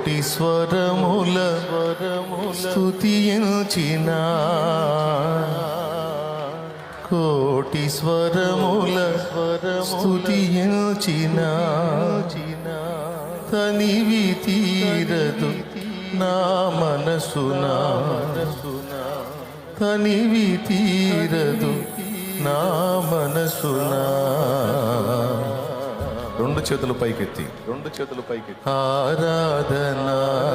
కోటి స్వరముల స్తుతించిన కోటి స్వరముల స్తుతించిన తనివి తీరదు నా మనసున. తనివి తీరదు నా మనసునా. రెండు చేతులు పైకెత్తి రెండు చేతులు పైకెత్తి. ఆరాధనా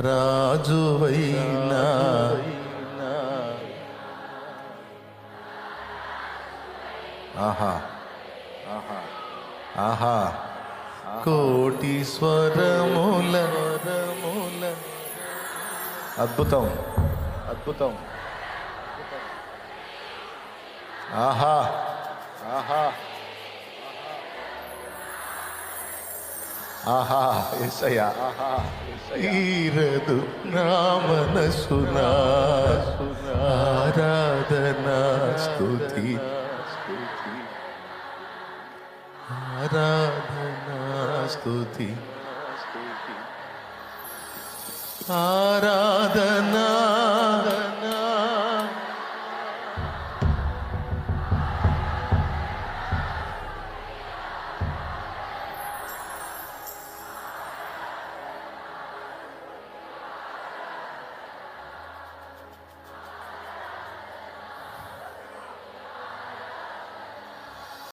రాజువైనా. ఆహా. ఆహా. ఆహా కోటి స్వరముల. అద్భుతం. అద్భుతం. ఆహా. ఆహా. ఆహా ఎస్సయ్యా ఆహా ఈరదు నా మనసునా. ఆరాధనా స్తుతి. ఆరాధనా స్తుతి. ఆరాధనా